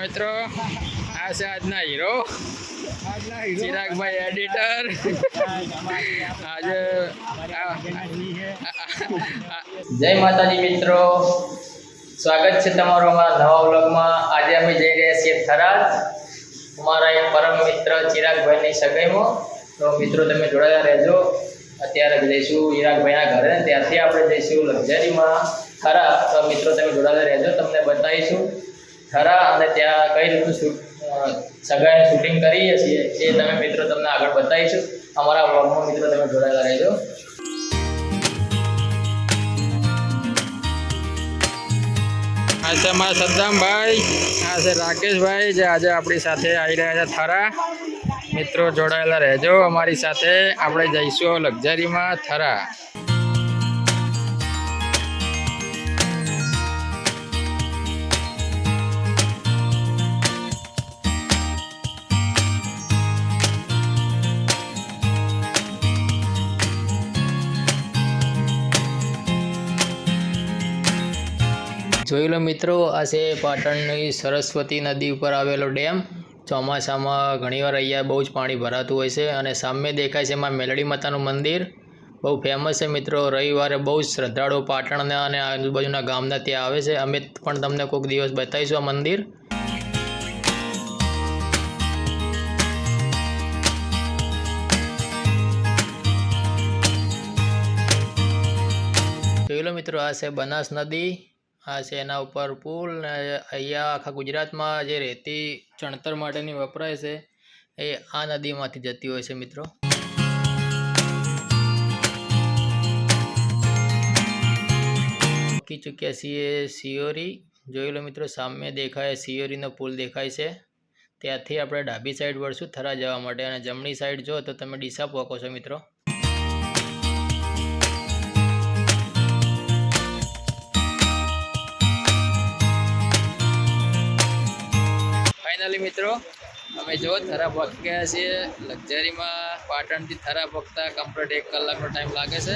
મિત્રો. આ છે આજના હીરો ચિરાગભાઈ એડિટર આજે જય માતાજી મિત્રો. સ્વાગત છે તમારો અમારા નવા વ્લોગમાં. આજે અમે જઈ રહ્યા છીએ થરાદ. અમારા એક પરમ મિત્ર ચિરાગભાઈની સગાઈમાં. તો મિત્રો, તમે જોડાયા રહેજો. અત્યારે જઈશું ચિરાગભાઈના ઘરે. ત્યાંથી આપણે જઈશું લક્ઝરીમાં. ખરા તો મિત્રો, તમે જોડાયા રહેજો. તમને બતાવીશું. થરા અને ત્યાં કઈ રીતનું શૂટ સગાએ શૂટિંગ કરીએ છીએ એ તમે મિત્રો તમને આગળ બતાવીશું. અમારા વ્લોગમાં મિત્રો તમે જોડાયેલા રહેજો. આ છે અમારા સદ્દામભાઈ, આ છે રાકેશભાઈ જે આજે આપણી સાથે આવી રહ્યા છે થરા. મિત્રો જોડાયેલા રહેજો અમારી સાથે. આપણે જઈશું લક્ઝરીમાં થરા. જોઈ લો મિત્રો, આ છે પાટણની સરસ્વતી નદી ઉપર આવેલો ડેમ. ચોમાસામાં ઘણીવાર અહીંયા બહુ જ પાણી ભરાતું હોય છે અને સામે દેખાય છે એમાં મેલડી માતાનું મંદિર. બહુ ફેમસ છે મિત્રો, રવિવારે બહુ જ શ્રદ્ધાળુઓ પાટણના અને આજુબાજુના ગામના ત્યાં આવે છે. અમે પણ તમને કોઈક દિવસ બતાવીશું આ મંદિર. જોઈ લો મિત્રો, આ છે બનાસ નદી. આ છે એના ઉપર પુલ ને અહીંયા આખા ગુજરાતમાં જે રેતી ચણતર માટેની વપરાય છે, એ આ નદીમાંથી જતી હોય છે મિત્રો. મૂકી ચૂક્યા છીએ સિયોરી જોઈ લો મિત્રો, સામે દેખાય સિયોરીનો પુલ દેખાય છે. ત્યાંથી આપણે ડાબી સાઈડ વળશું થરા જવા માટે અને જમણી સાઈડ જો, તો તમે ડીસા પહોંચો છો મિત્રો. ફાઇનલી મિત્રો, અમે જો થરા પહોંચી ગયા છીએ. લક્ઝરીમાં પાટણથી થરા પહોંચતા કમ્પ્લીટ એક કલાકનો ટાઈમ લાગે છે.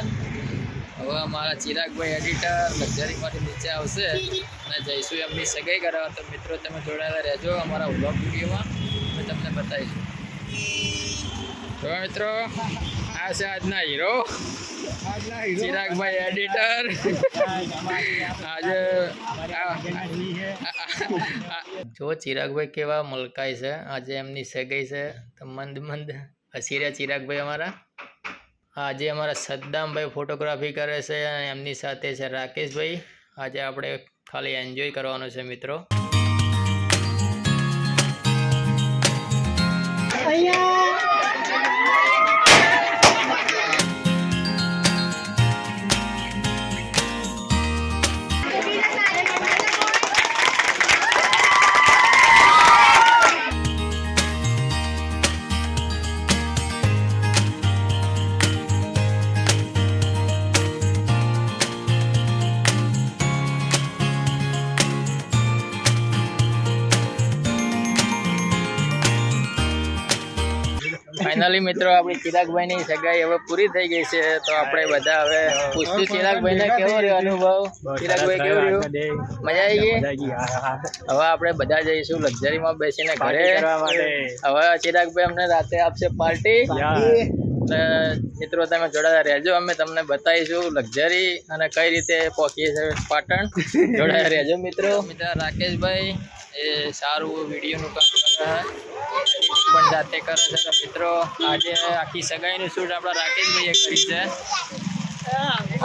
હવે અમારા ચિરાગભાઈ એડિટર લક્ઝરીમાંથી નીચે આવશે. અને જઈશું એમની સગાઈ કરાવવા તો મિત્રો, તમે જોડાયેલા રહેજો અમારા વ્લોગ વિડીયોમાં. અમે તમને બતાવીશું. તો મિત્રો આ છે આજના હીરો ચિરાગભાઈ એડિટર આજે જો ચિરાગભાઈ કેવા મલકાય છે આજે એમની સગાઈ છે તો મંદ મંદ હસી રહ્યા ચિરાગભાઈ અમારા. આજે અમારા સદ્દામભાઈ ફોટોગ્રાફી કરે છે અને એમની સાથે છે રાકેશભાઈ. આજે આપણે ખાલી એન્જોય કરવાનો છે મિત્રો. ફાઇનલી મિત્રો આપણી ચિરાગભાઈની સગાઈ હવે પૂરી થઈ ગઈ છે તો આપણે બધા હવે પૂછતું ચિરાગભાઈને કેવો રહ્યો અનુભવ? ચિરાગભાઈ કેવો રહ્યો? મજા આવી ગઈ? હવે આપણે બધા જઈશું લક્ઝરીમાં બેસીને ઘરે. હવે ચિરાગભાઈ અમને રાતે આપશે પાર્ટી. મિત્રો તમે જોડાયા રહેજો. અમે તમને બતાવીશું લક્ઝરી અને કઈ રીતે પહોંચીએ છીએ પાટણ. જોડાયા રહેજો મિત્રો. મિત્ર રાકેશભાઈ એ સારું વિડીયોનું કામ કરે છે પણ કરે છે તો મિત્રો આજે આખી સગાઈનું શૂટ આપણા રાકેશભાઈએ કરી છે.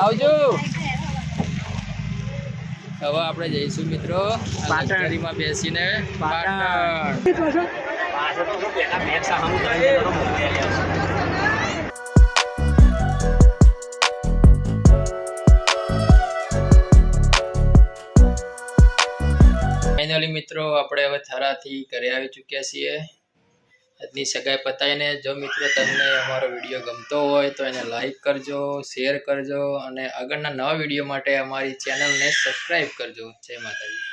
આવજો. હવે આપણે જઈશું મિત્રો લક્ઝરીમાં બેસીને પાટણ. ફાઇનલી મિત્રો આપણે હવે થરાથી ઘરે આવી ચૂક્યા છીએ. આજની સગાઈ પતાવીને જો મિત્રો તમને અમારો વીડિયો ગમતો હોય તો એને લાઈક કરજો શેર કરજો અને આગળના નવા વીડિયો માટે અમારી ચેનલને સબસ્ક્રાઈબ કરજો. જય માતાજી.